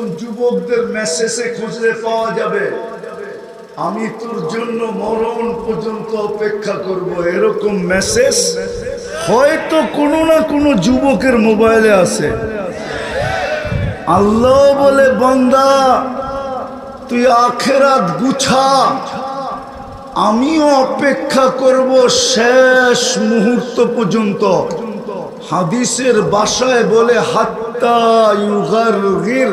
নতুন যুবকদের মেসেজে খুঁজলে পাওয়া যাবে। আমি তোর জন্য মরণ পর্যন্ত অপেক্ষা করব। এরকম মেসেজ হয়তো কোনো না কোনো যুবকের মোবাইলে আছে। আল্লাহ বলে, বন্দা, তুই আখেরাত গুছা। আমিও অপেক্ষা করব শেষ মুহূর্ত পর্যন্ত। হাদিসের বাসায় বলে, হাত্তা ইউগার গির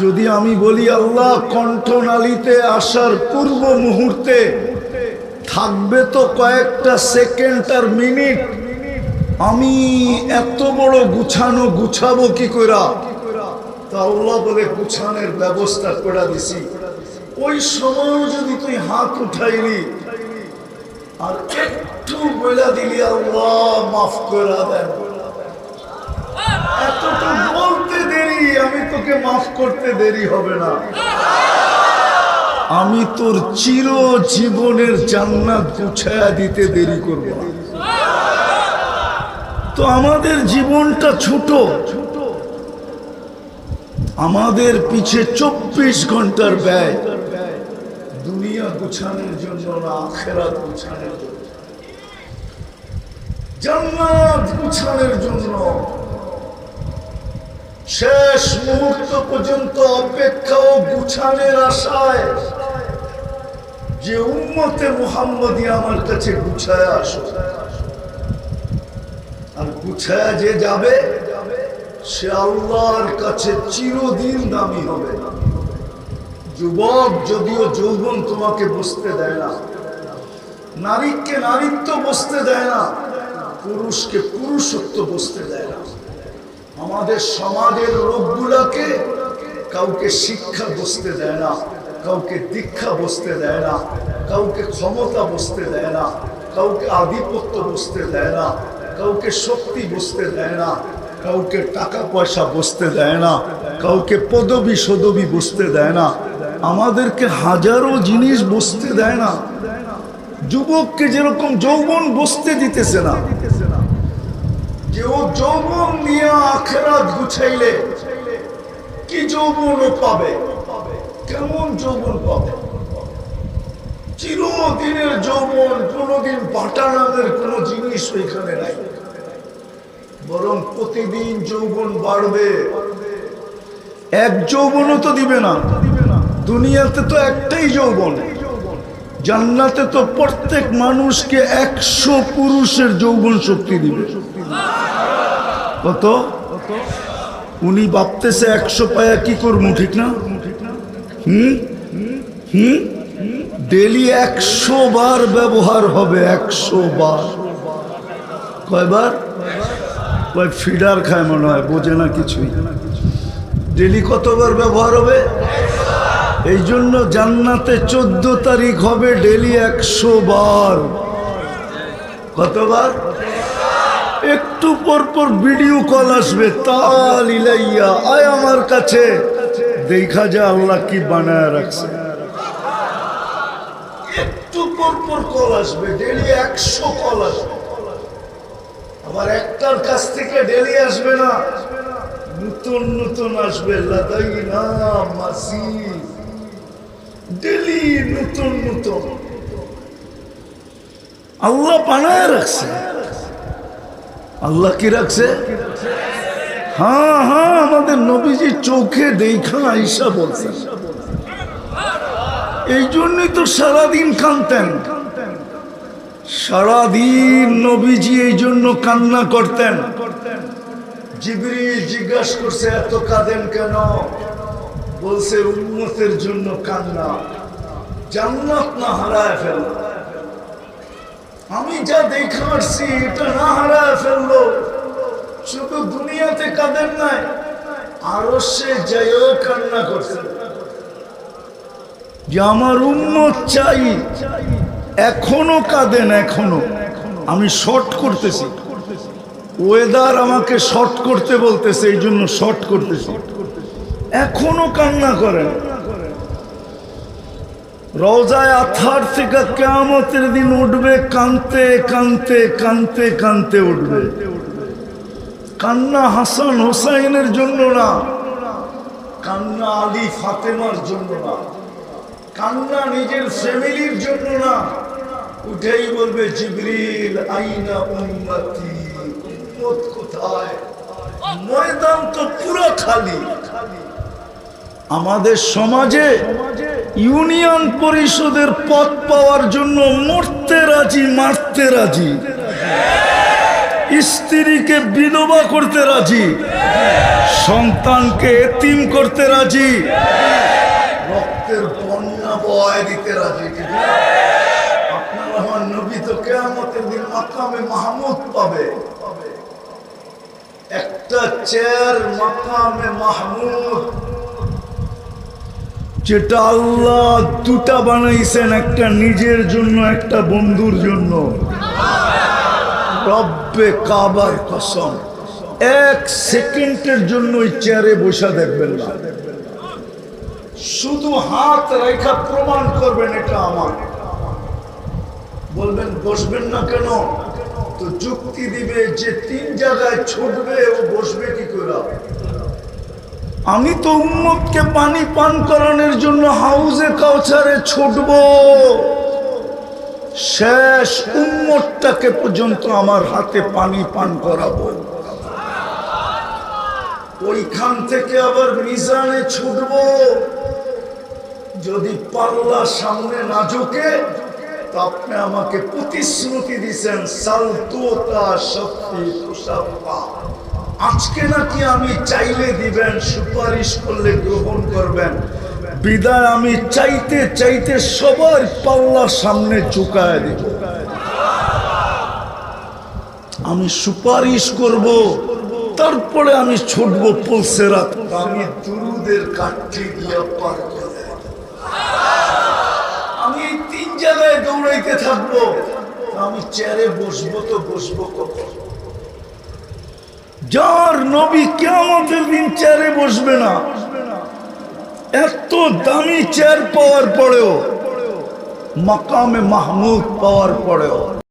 যদি আমি বলি আল্লাহ কণ্ঠ নালীতে আসার পূর্ব মুহূর্তে, থাকবে তো কয়েকটা সেকেন্ড আর মিনিট। আমি এত বড় গুছানো গুছাবো কি করা তা আল্লাহ বলে গুছানের ব্যবস্থা করে দিছি। ওই সময় যদি তুই হাত উঠাইলি, আর একটু বলে দিলি, আল্লাহ মাফ করে দেন। মাফ করতে দেরি হবে না। আমি তোর চির জীবনের জান্নাত গুছায়া দিতে দেরি করব তো আমাদের জীবনটা ছোট। আমাদের পিছে চব্বিশ ঘণ্টার ব্যয়। দুনিয়া গুছানোর জন্য না, আখেরাত গুছানোর জন্য। জান্নাত গুছানোর জন্য। শেষ মুহূর্ত পর্যন্ত অপেক্ষা ও গুছানের আশায় যে উম্মতে মুহাম্মদী আমার কাছে গুছায় আসো আর গুছায়া যে যাবে, সে আল্লাহর কাছে চিরদিন দামি হবে। যুবক, যদিও যৌবন তোমাকে বসতে দেয় না, নারীকে নারীত্ব বসতে দেয় না, পুরুষকে পুরুষত্ব বসতে দেয় না। আমাদের সমাজের লোকগুলাকে কাউকে শিক্ষা বসতে দেয় না, কাউকে দীক্ষা বসতে দেয় না, কাউকে ক্ষমতা বসতে দেয় না, কাউকে আধিপত্য বসতে দেয় না, কাউকে শক্তি বসতে দেয় না, কাউকে টাকা পয়সা বসতে দেয় না, কাউকে পদবি সদবি বসতে দেয় না, আমাদেরকে হাজারো জিনিস বসতে দেয় না, যুবককে যেরকম যৌবন বসতে দিতেছে না ও যৌবন নিয়ে গুছাইলে কি যৌবন পাবে? কেমন যৌবন পাবে? চিরদিনের যৌবন, কোনোদিন বাটা নামের কোনো জিনিস ওইখানে নাই। বরং প্রতিদিন যৌবন বাড়বে। এক যৌবনও তো দিবে না। দুনিয়াতে তো একটাই যৌবন। জান্নাতে তো প্রত্যেক মানুষকে একশো পুরুষের যৌবন শক্তি দিবে। কত? উনি ভাবতেছে একশো পায়া কি করব, ঠিক না? হুম? হুম? ডেলি একশো বার ব্যবহার হবে, একশো বার। কয়বার? কয়, ফিডার খায় মনে হয়, বোঝে না কিছুই। ডেলি কতবার ব্যবহার হবে? এই জন্য জান্নাতে চোদ্দ তারিখ হবে ডেলি একশো বার। কতবার? একটু পর পর ভিডিও কল আসবে আয় আমার কাছে। দেখা যা আল্লাহ কি বানায় রাখছে। একটু কল আসবে ডেলি একশো কল আসবে। আবার একটার কাছ থেকে ডেলি আসবে না। নতুন নতুন আসবে মাসি ডেলি নতুন নতুন। আল্লাহ বানায় রাখছে। আল্লাহ কি রাখছে? হ্যাঁ হ্যাঁ আমাদের নবীজি চোখে দেখা আইসা বলছে এই জন্যই তো সারাদিন কানতেন সারাদিন নবীজি এই জন্য কান্না করতেন। জিবরিল জিজ্ঞাসা করছে, এত কাঁদেন কেন? বলছে উন্মতের জন্য কান্না। জান্নাত না হারায় ফেল আমি যা দেখে আসছি এটা না হারায় ফেলল। শুধু দুনিয়াতে কাঁদেন নাই আরও সে যাইও কান্না করছেন যে আমার উন্মত চাই, এখনও কাঁদেন এখনও। আমি শর্ট করতেছি। ওয়েদার আমাকে শর্ট করতে বলতেছে এই জন্য শর্ট করতেছি। এখনও কান্না করেন। রওজায় আথার থেকে কেমতের দিন উঠবে, কানতে কানতে কানতে কানতে উঠবে। কান্না হাসান হোসাইনের জন্য না, কান্না আলী ফাতেমার জন্য না। কান্না নিজের ফ্যামিলির জন্য না, উঠেই বলবে, জিবরিল, আইনা কোথায়? ময়দান তো পুরো খালি। আমাদের সমাজে ইউনিয়ন পরিষদের পদ পাওয়ার জন্য মরতে রাজি, মারতে রাজি। স্ত্রীকে বিধবা করতে রাজি। সন্তানকে এতিম করতে রাজি। রক্তের বন্যা বয় দিতে রাজি? আপনার আমার নবী তো কেয়ামতের দিন মাকামে মাহমুদ পাবে। একটা চেয়ার মাকামে মাহমুদ। যেটা আল্লাহ দুটা বানাইছেন, একটা নিজের জন্য, একটা বন্ধুর জন্য। রব্বে কাবার কসম। এক সেকেন্ডের জন্য ওই চেয়ারে বসা দেখবেন না। শুধু হাত রেখা প্রমাণ করবেন এটা আমার। বলবেন, বসবেন না কেন? তো যুক্তি দিবে যে তিন জায়গায় ছুটবে, ও বসবে কি করে? আমি তো উম্মতকে পানি পান করানোর জন্য হাউজে কাউচারে ছুটব। শেষ উম্মতটাকে পর্যন্ত আমার হাতে পানি পান করাবো। ওইখান থেকে আবার মিজানে ছুটব। যদি পাল্লা সামনে না ঝুঁকে, তো আপনি আমাকে প্রতিশ্রুতি দিছেন, সালতুতা শক্তি তুষাপ্পা আজকে নাকি আমি চাইলে দিবেন, সুপারিশ করলে গ্রহণ করবেন। বিদায় আমি চাইতে চাইতে সবার পাল্লা সামনে ঝুঁকায় দিব। আমি সুপারিশ করব, তারপরে আমি ছুটবো পলসেরাত আমি দুরুদের কাঠি দিয়া পার করে আমি তিন জায়গায় দৌড়াইতে থাকব। আমি চেয়ারে বসবো তো বসবো কখন? যার নবী কেমতের দিন চেয়ারে বসবে না। এত দামি চেয়ার পাওয়ার পরেও, মাকামে মাহমুদ পাওয়ার পরেও।